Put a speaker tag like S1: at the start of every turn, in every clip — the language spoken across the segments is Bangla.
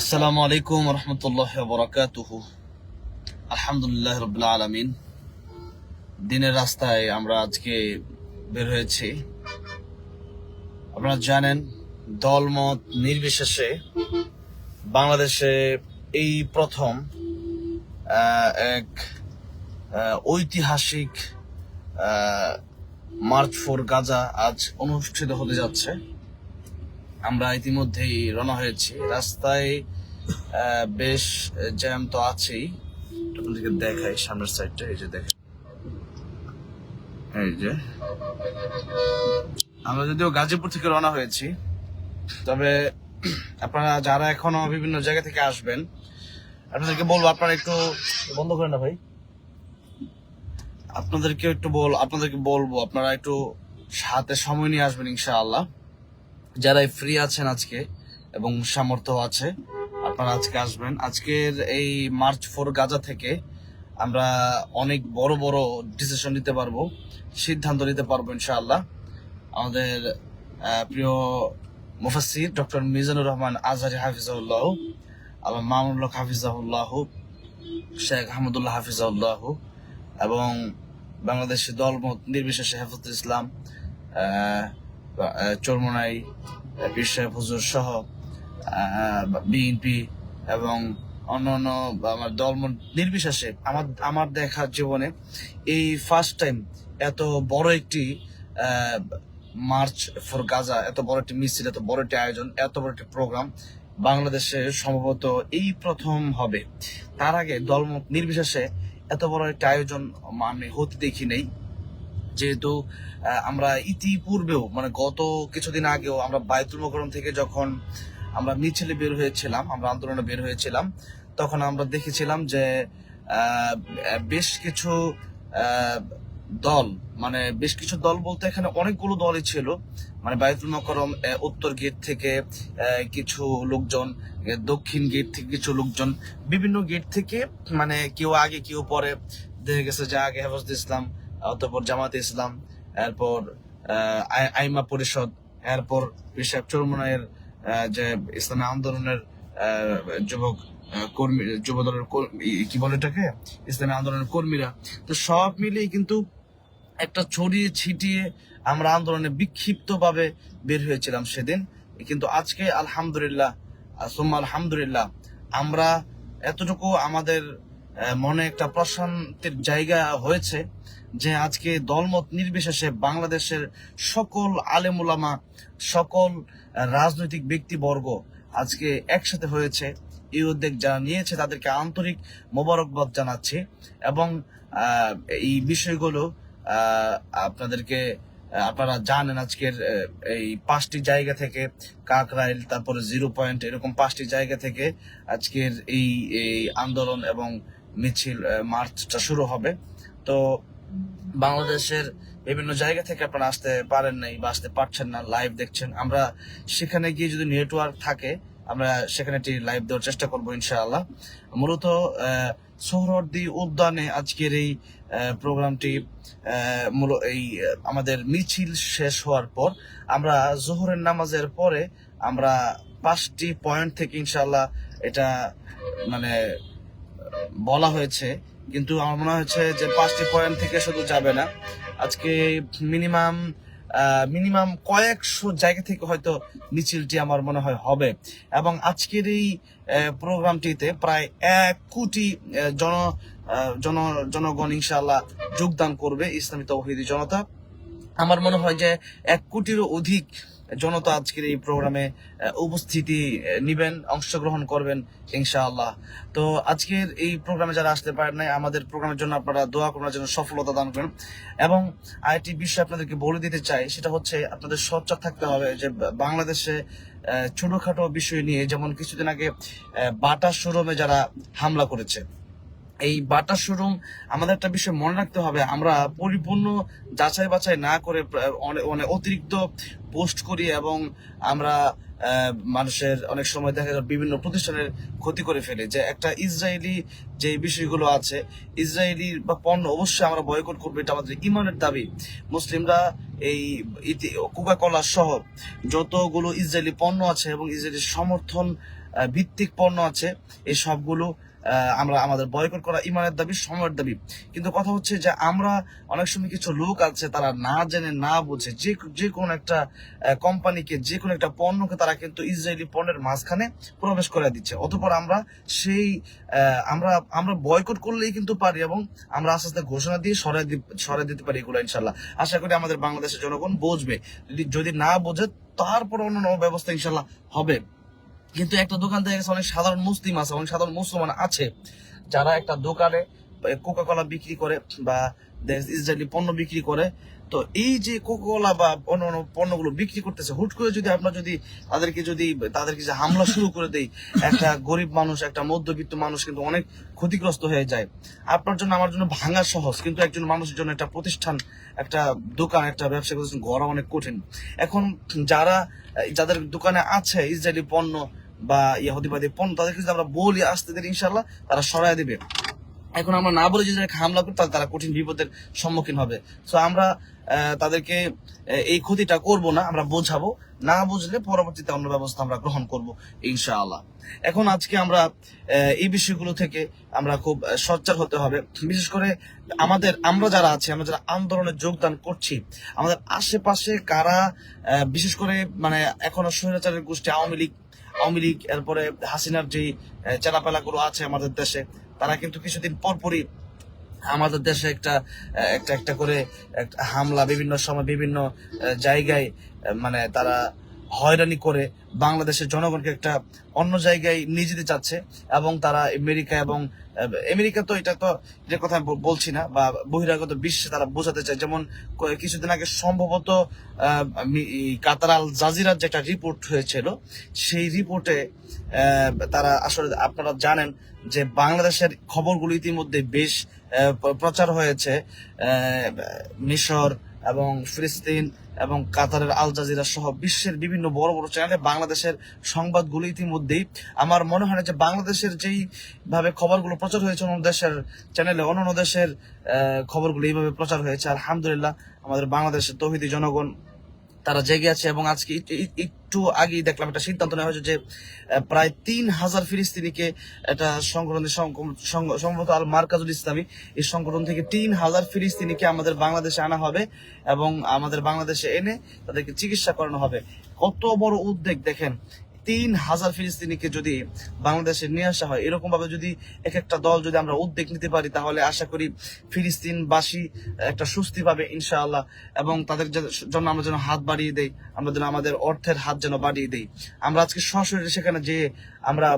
S1: আসসালামু আলাইকুম রহমতুল্লাহ বরাকাতুহ। আলহামদুলিল্লাহ রবিল্লা আলমিন। দিনের রাস্তায় আমরা আজকে বের হয়েছি। আপনারা জানেন, দলমত নির্বিশেষে বাংলাদেশে এই প্রথম এক ঐতিহাসিক মার্চ ফোর গাজা আজ অনুষ্ঠিত হতে যাচ্ছে। আমরা ইতিমধ্যেই রওনা হয়েছি। রাস্তায় বেশ জ্যাম তো আছেই। আপনাদেরকে দেখাই সামনের সাইডটা, এই যে দেখেন। এই যে। আমরা যদিও গাজীপুর থেকে রওনা হয়েছি, তবে আপনারা যারা এখনও বিভিন্ন জায়গা থেকে আসবেন, আপনাদেরকে বলব, আপনারা একটু বন্ধ করেন না ভাই। আপনাদেরকে একটু বল, আপনাদেরকে বলব, আপনারা একটু হাতে সময় নিয়ে আসবেন ইনশাআল্লাহ। যারা ফ্রি আছেন আজকে এবং সামর্থ্য আছে, আপনারা আজকে আসবেন। আজকের এই মার্চ ফোর গাজা থেকে আমরা অনেক বড় বড় ডিসিশন নিতে পারব, সিদ্ধান্ত নিতে পারব ইনশাআল্লাহ। আমাদের প্রিয় মুফাসির ডক্টর মিজানুর রহমান আজহারি হাফিজাউল্লাহ আবার মামুল্লাহ হাফিজাউল্লাহ শেখ আহমদুল্লাহ হাফিজাউল্লাহ এবং বাংলাদেশের দলমত নির্বিশেষে হেফাজত ইসলাম চরমোনাই পীর সাহেব হুজুর সহ বিএনপি এবং অন্যান্য আমার দল নির্বিশেষে আমার আমার দেখা জীবনে এই ফার্স্ট টাইম এত বড় একটি মার্চ ফর গাজা এত বড় একটি মিছিল, এত বড় একটি আয়োজন, এত বড় একটি প্রোগ্রাম বাংলাদেশে সম্ভবত এই প্রথম হবে। তার আগে দলমত নির্বিশেষে এত বড় একটা আয়োজন আমি হতে দেখি নেই। যেহেতু আমরা ইতিপূর্বেও মানে গত কিছুদিন আগেও আমরা বায়তুল মোকরম থেকে যখন আমরা মিছিলে বের হয়েছিলাম, আমরা আন্দোলনে বের হয়েছিলাম, তখন আমরা দেখেছিলাম যে বেশ কিছু দল মানে বেশ কিছু দল বলতে এখানে অনেকগুলো দলই ছিল মানে বায়তুল মকরম উত্তর গেট থেকে কিছু লোকজন দক্ষিণ গেট থেকে কিছু লোকজন, বিভিন্ন গেট থেকে মানে কেউ আগে, কেউ পরে, দেখা গেছে যে আগে হেফাজত ইসলাম অতঃপর জামাতে ইসলাম, এরপর আইমা পরিষদ, এরপর পিসাব চরমনায়ের যে ইসলামী আন্দোলনের যুবক কর্মী যুব দলের কি বলে এটাকে? ইসলামী আন্দোলনের কর্মীরা। তো সব মিলিয়ে কিন্তু একটা ছড়িয়ে ছিটিয়ে আমরা আন্দোলনে বিক্ষিপ্ত ভাবে বের হয়েছিলাম সেদিন। কিন্তু আজকে আলহামদুলিল্লাহ সোম্মা আলহামদুলিল্লাহ, আমরা এতটুকু আমাদের মনে একটা প্রশান্তির জায়গা হয়েছে যে আজকে দলমত নির্বিশেষে বাংলাদেশের সকল আলেমুলামা সকল রাজনৈতিক ব্যক্তিবর্গ আজকে একসাথে হয়েছে। এই উদ্যোগ যারা নিয়েছে তাদেরকে আন্তরিক মোবারকবাদ জানাচ্ছি এবং এই বিষয়গুলো আপনাদেরকে আপনারা জানেন আজকের এই পাঁচটি জায়গা থেকে কাকরাইল, তারপরে জিরো পয়েন্ট, এরকম পাঁচটি জায়গা থেকে আজকের এই এই আন্দোলন এবং মিছিল মার্চটা শুরু হবে। তো বাংলাদেশের বিভিন্ন জায়গা থেকে আপনারা আসতে পারেন নাই বা আসতে পারছেন না লাইভ দেখছেন। আমরা সেখানে গিয়ে যদি নেটওয়ার্ক থাকে, আমরা সেখানে একটি লাইভ দেওয়ার চেষ্টা করব ইনশাআল্লাহ। মূলত সোহরওয়ার্দী উদ্যানে আজকের এই প্রোগ্রামটি মূল- এই আমাদের মিছিল শেষ হওয়ার পর আমরা জোহরের নামাজের পরে আমরা পাঁচটি পয়েন্ট থেকে ইনশাআল্লাহ এটা মানে বলা হয়েছে, কিন্তু আমার মনে হচ্ছে যে পাঁচটি পয়েন্ট থেকে শুধু যাবে না। আজকে মিনিমাম মিনিমাম কয়েকশো জায়গা থেকে হয়তো মিছিলটি আমার মনে হয় হবে। এবং আজকের এই প্রোগ্রামটিতে প্রায় এক কোটি জন জন, জনগণ ইনশাআল্লাহ যোগদান করবে ইসলামী তৌহিদি জনতা। আমার মনে হয় যে এক কোটিরও অধিক জনতা আজকের এই প্রোগ্রামে উপস্থিতি নিবেন, অংশগ্রহণ করবেন, ইনশাআল্লাহ। তো আজকের এই প্রোগ্রামে যারা আসতে পারেন নাই, আমাদের প্রোগ্রামের জন্য আপনারা দোয়া করার জন্য সফলতা দান করেন। এবং আরেকটি বিষয় আপনাদেরকে বলে দিতে চাই, সেটা হচ্ছে আপনাদের সচ্চার থাকতে হবে যে বাংলাদেশে ছোটখাটো বিষয় নিয়ে, যেমন কিছুদিন আগে বাটা শোরুমে যারা হামলা করেছে এই বাটার শোরুম, আমাদের একটা বিষয় মনে রাখতে হবে, আমরা পরিপূর্ণ যাচাই বাছাই না করে অনেক অতিরিক্ত পোস্ট করি এবং আমরা মানুষের অনেক সময় দেখা যায় বিভিন্ন প্রতিষ্ঠানের ক্ষতি করে ফেলে। যে একটা ইসরায়েলি যে বিষয়গুলো আছে, ইসরায়েলি বা পণ্য অবশ্যই আমরা বয়কট করব, এটা আমাদের ইমানের দাবি। মুসলিমরা এই কোকা কলা সহ যতগুলো ইসরায়েলি পণ্য আছে এবং ইসরায়েলি সমর্থন ভিত্তিক পণ্য আছে। এই সবগুলো আমরা আমাদের বয়কট করা ইমানের দাবি, সময়ের দাবি। কিন্তু কথা হচ্ছে যে আমরা অনেক সময় কিছু লোক আছে, তারা না জেনে, না বুঝে, যে যে কোনো একটা কোম্পানিকে, যে কোনো একটা পণ্যকে তারা কিন্তু ইসরায়েলি পণ্যের মাঝখানে প্রবেশ করে দিচ্ছে। অতঃপর আমরা সেই আমরা আমরা বয়কট করলেই কিন্তু পারি এবং আমরা আস্তে আস্তে ঘোষণা দিয়ে সরাই সরাই দিতে পারি এগুলো ইনশাল্লাহ আশা করি আমাদের বাংলাদেশের জনগণ বুঝবে। যদি যদি না বোঝে তারপর অন্য ব্যবস্থা ইনশাল্লাহ হবে। কিন্তু একটা দোকান থেকে অনেক সাধারণ মুসলিম আছে, অনেক সাধারণ মুসলমান আছে, যারা একটা দোকানে কোকা কোলা বিক্রি করে বা ইসরায়েলি পণ্য বিক্রি করে। তো এই যে কোকা কোলা বা অন্য অন্য পণ্যগুলো বিক্রি করতেছে, হুট করে যদি আমরা যদি তাদেরকে যদি, তাদেরকে যে হামলা শুরু করে দেই, একটা গরিব মানুষ, একটা মধ্যবিত্ত মানুষ কিন্তু অনেক ক্ষতিগ্রস্ত হয়ে যায়। আপনার জন্য, আমার জন্য ভাঙা সহজ, কিন্তু একজন মানুষের জন্য একটা প্রতিষ্ঠান, একটা দোকান, একটা ব্যবসা প্রতিষ্ঠান গড়া অনেক কঠিন। এখন যারা, যাদের দোকানে আছে ইসরায়েলি পণ্য বা ইহুদিবাদী পণ্য তাদেরকে যদি আমরা বলি আসতে দিলে ইনশাল্লাহ তারা সরাই দিবে। এখন আমরা না বলে যদি হামলা করি, তাহলে তারা কঠিন বিপদের সম্মুখীন হবে। তো আমরা তাদেরকে এই ক্ষতিটা করব না, আমরা বোঝাবো। না বুঝলে পরবর্তীতে অন্য ব্যবস্থা আমরা গ্রহণ করব, ইনশাআল্লাহ। এখন আজকে আমরা এই বিষয়গুলো থেকে আমরা খুব সচ্চার হতে হবে। বিশেষ করে আমাদের, আমরা যারা আছি, আমরা যারা আন্দোলনে যোগদান করছি, আমাদের আশেপাশে কারা বিশেষ করে মানে এখনও স্বৈরাচারের গোষ্ঠী, আওয়ামী লীগ আওয়ামী লীগ, এরপরে হাসিনার যে চেলাপেলাগুলো আছে আমাদের দেশে, তারা কিন্তু কিছুদিন পরপরই আমাদের দেশে একটা একটা একটা করে হামলা বিভিন্ন সময় বিভিন্ন জায়গায় মানে তারা হয়রানি করে বাংলাদেশের জনগণকে একটা অন্য জায়গায় নিয়ে যেতে চাচ্ছে এবং তারা আমেরিকা এবং আমেরিকা তো এটা তো যে কথা বলছি না বা বহিরাগত বিশ্বে তারা বোঝাতে চায়। যেমন কিছুদিন আগে সম্ভবত কাতার আল জাজিরার যে একটা রিপোর্ট হয়েছিল, সেই রিপোর্টে তারা আসলে আপনারা জানেন যে বাংলাদেশের খবরগুলো ইতিমধ্যে বেশ প্রচার হয়েছে মিশর এবং ফিলিস্তিন এবং কাতারের আল জাজিরা সহ বিশ্বের বিভিন্ন বড় বড় চ্যানেলে বাংলাদেশের সংবাদগুলো ইতিমধ্যেই। আমার মনে হয় যে বাংলাদেশের যেই ভাবে খবরগুলো প্রচার হয়েছে অন্য দেশের চ্যানেলে অন্য দেশের খবরগুলো এইভাবে প্রচার হয়েছে। আলহামদুলিল্লাহ, আমাদের বাংলাদেশের তহিদি জনগণ তারা জেগে আছে এবং আজকে একটু- আগেই দেখলাম একটা সিদ্ধান্ত নেওয়া হয়েছে যে প্রায় তিন হাজার ফিলিস্তিনিকে একটা সংগঠনের সম্ভবত আল মার্কাজুল ইসলামী, এই সংগঠন থেকে তিন হাজার ফিলিস্তিনিকে আমাদের বাংলাদেশে আনা হবে এবং আমাদের বাংলাদেশে এনে তাদেরকে চিকিৎসা করানো হবে। কত বড় উদ্বেগ, দেখেন। তিন হাজার ফিলিস্তিনিকে যদি বাংলাদেশে নিয়ে আসা হয় এরকম ভাবে যদি এক একটা দল যদি আমরা উদ্যোগ নিতে পারি, তাহলে আশা করি ফিলিস্তিনবাসী একটা স্বস্তি পাবে ইনশাআল্লাহ। এবং তাদের জন্য আমরা যেন হাত বাড়িয়ে দেই, আমরা যেন আমাদের অর্থের হাত যেন বাড়িয়ে দেই। আমরা আজকে সরাসরি সেখানে যে আমরা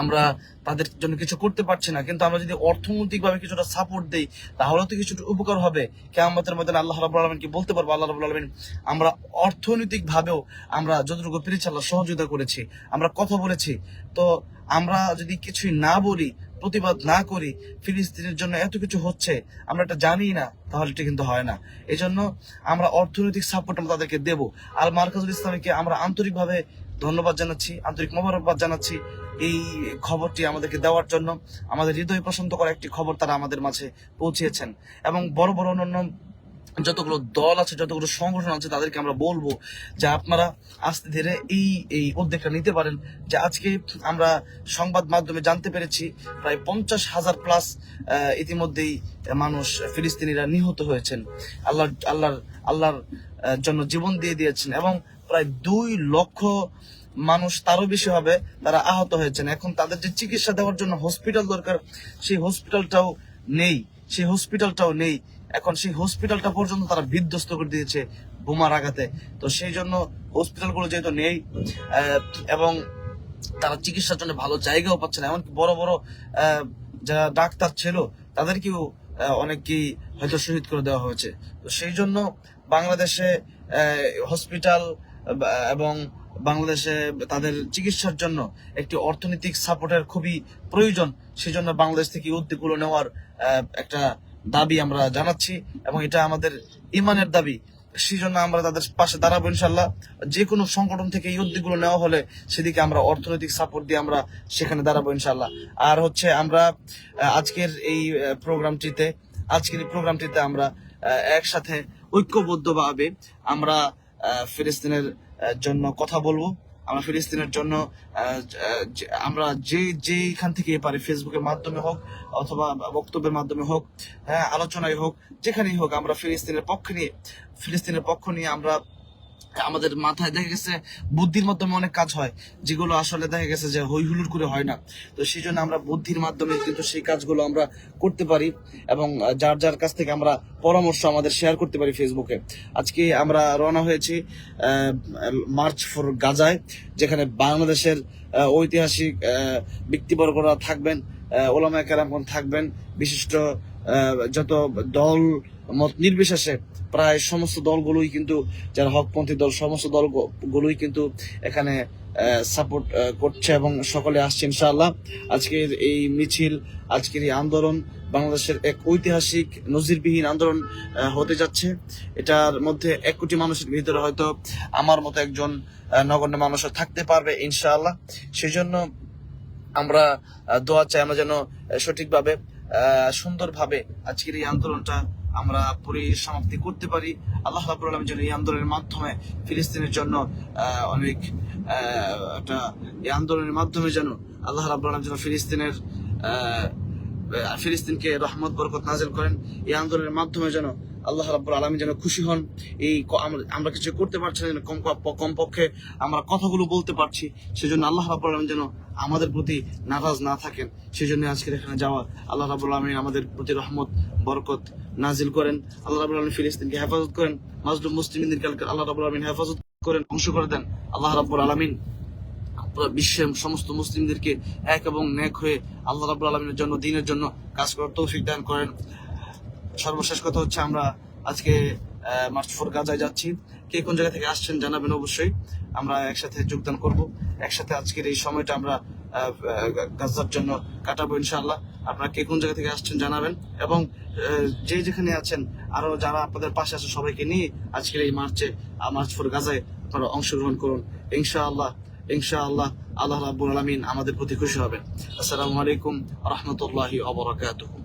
S1: আমরা তাদের জন্য কিছু করতে পারছি না, কিন্তু আমরা যদি অর্থনৈতিক ভাবে কিছুটা সাপোর্ট দেই তাহলে তো কিছুটা উপকার হবে। কেমতের মধ্যে আল্লাহ রাবুল আলমিনকে বলতে পারব? আল্লাহ রাবুল আলমিন, আমরা অর্থনৈতিক ভাবেও আমরা যতটুকু পেরেছি আল্লাহ সহযোগিতা করেছি, আমরা কথা বলেছি। তো আমরা যদি কিছুই না বলি, প্রতিবাদ না করি, ফিলিস্তিনের জন্য এত কিছু হচ্ছে, আমরা এটা জানি না, তাহলে এটা কিন্তু হয় না। এই জন্য আমরা অর্থনৈতিক সাপোর্ট আমরা তাদেরকে দেবো। আর মার্কাজুল ইসলামীকে আমরা আন্তরিকভাবে ধন্যবাদ জানাচ্ছি, আন্তরিক মোবারকবাদ জানাচ্ছি এই খবরটি আমাদেরকে দেওয়ার জন্য। আমাদের হৃদয় প্রশান্ত করা একটি খবর তারা আমাদের মাঝে পৌঁছিয়েছেন এবং বড় বড়, অন্যান্য যতগুলো দল আছে, যতগুলো সংগঠন আছে, তাদেরকে আমরা বলব যে আপনারা আস্তে ধীরে এই এই উদ্যোগটা নিতে পারেন। যে আজকে আমরা সংবাদ মাধ্যমে জানতে পেরেছি, প্রায় পঞ্চাশ হাজার প্লাস ইতিমধ্যেই মানুষ ফিলিস্তিনিরা নিহত হয়েছেন। আল্লাহ আল্লাহর আল্লাহর জন্য জীবন দিয়ে দিয়েছেন। এবং প্রায় দুই লক্ষ মানুষ তারও বেশি হবে, তারা আহত হয়েছেন। এখন তাদের যে চিকিৎসা দেওয়ার জন্য হসপিটাল দরকার, সেই হসপিটালটাও নেই, সেই হসপিটালটাও নেই। এখন সেই হসপিটালটা পর্যন্ত তারা বিধ্বস্ত করে দিয়েছে বোমার আঘাতে। তো সেই জন্য হসপিটালগুলো যেহেতু নেই এবং তারা চিকিৎসার জন্য ভালো জায়গাও পাচ্ছে না, এমনকি বড় বড় যারা ডাক্তার ছিল, তাদেরকেও অনেককেই হয়তো শহীদ করে দেওয়া হয়েছে। তো সেই জন্য বাংলাদেশে হসপিটাল এবং বাংলাদেশে তাদের চিকিৎসার জন্য একটি অর্থনৈতিক সাপোর্টের খুবই প্রয়োজন, সেজন্য বাংলাদেশ থেকে উদ্যোগগুলো নেওয়ার একটা দাবি আমরা জানাচ্ছি এবং এটা আমাদের ইমানের দাবি। সেই জন্য আমরা তাদের পাশে দাঁড়াবো ইনশাল্লাহ যে কোনো সংগঠন থেকে এই উদ্যোগগুলো নেওয়া হলে সেদিকে আমরা অর্থনৈতিক সাপোর্ট দিয়ে আমরা সেখানে দাঁড়াবো ইনশাল্লাহ আর হচ্ছে আমরা আজকের এই প্রোগ্রামটিতে, আজকের এই প্রোগ্রামটিতে আমরা একসাথে ঐক্যবদ্ধভাবে আমরা ফিলিস্তিনের জন্য কথা বলব। আমরা ফিলিস্তিনের জন্য আমরা যে যেখান থেকে পারি, ফেসবুকের মাধ্যমে হোক অথবা বক্তব্যের মাধ্যমে হোক হ্যাঁ আলোচনায় হোক, যেখানেই হোক, আমরা ফিলিস্তিনের পক্ষ নিয়ে, ফিলিস্তিনের পক্ষ নিয়ে আমরা আমাদের মাথায় দেখা গেছে বুদ্ধির মাধ্যমে অনেক কাজ হয় যেগুলো আসলে দেখা গেছে যে হই হুলুর করে হয় না। তো সেই জন্য আমরা বুদ্ধির মাধ্যমে কিন্তু সেই কাজগুলো আমরা করতে পারি এবং যার যার কাছ থেকে আমরা পরামর্শ আমাদের শেয়ার করতে পারি ফেসবুকে আজকে আমরা রওনা হয়েছি মার্চ ফর গাজায় যেখানে বাংলাদেশের ঐতিহাসিক ব্যক্তিবর্গরা থাকবেন আহ, ওলামা কেরামগণ থাকবেন। বিশিষ্ট যত দল মত নির্বিশেষে প্রায় সমস্ত দলগুলোই কিন্তু, যারা হকপন্থী দল, সমস্ত দলগুলোই কিন্তু এখানে সাপোর্ট করছে এবং সকলে আসছে ইনশাআল্লাহ। আজকের এই মিছিল, আজকের এই আন্দোলন বাংলাদেশের এক ঐতিহাসিক, নজিরবিহীন আন্দোলন হতে যাচ্ছে। এটার মধ্যে এক কোটি মানুষের ভিতরে হয়তো আমার মতো একজন নগণ্য মানুষও থাকতে পারবে ইনশাআল্লাহ। সেই জন্য আমরা দোয়া চাই আমরা যেন সঠিকভাবে সুন্দরভাবে আজকের এই আন্দোলনটা আমরা পরিসমাপ্তি করতে পারি। আল্লাহ রাবুল আলম যেন এই আন্দোলনের মাধ্যমে ফিলিস্তিনের জন্য অনেক একটা এই আন্দোলনের মাধ্যমে যেন আল্লাহ রাবুল আলম যেন ফিলিস্তিনের ফিলিস্তিনকে রহমত, বরকত নাজিল করেন। এই আন্দোলনের মাধ্যমে যেন আল্লাহ রাব্বুল আলমী যেন খুশি হন। এই আমরা- কিছু করতে পারছি না যেন কম কমপক্ষে আমরা কথাগুলো বলতে পারছি, সেজন্য আল্লাহ রাব্বুল আলম যেন আমাদের প্রতি নারাজ না থাকেন। সেজন্য আজকের এখানে যাওয়া আল্লাহ রাব্বুল আলমী আমাদের প্রতি রহমত, বরকত নাজিল করেন। আল্লাহ রাব্বুল আলমী ফিলিস্তিনকে হেফাজত করেন। মাজলুম মুসলিমদেরকে আল্লাহ রাব্বুল আলমিন হেফাজত করেন অংশ করে দেন। আল্লাহ রাব্বুল আলমিন বিশ্বের সমস্ত মুসলিমদেরকে এক এবং নেক হয়ে আল্লাহ রাবুল আলমিনের জন্য, দিনের জন্য কাজ করার তৌফিক দান করেন। সর্বশেষ কথা হচ্ছে আমরা আজকে মার্চ ফোর গাজায় যাচ্ছি। কে কোন জায়গা থেকে আসছেন জানাবেন অবশ্যই। আমরা একসাথে যোগদান করব। একসাথে আজকের এই সময়টা আমরা গাজার জন্য কাটাবো ইনশাআল্লাহ। আপনারা কে কোন জায়গা থেকে আসছেন জানাবেন। এবং যে যেখানে আছেন, আরও যারা আপনাদের পাশে আছে সবাইকে নিয়ে আজকের এই মার্চে মার্চ ফোর গাজায় আপনারা অংশগ্রহণ করুন। ইনশাআল্লাহ ইনশাআল্লাহ আল্লাহ রাবুল আলমিন আমাদের প্রতি খুশি হবেন। আসসালামু আলাইকুম রহমতুল্লাহি ওয়া বারাকাতুহু।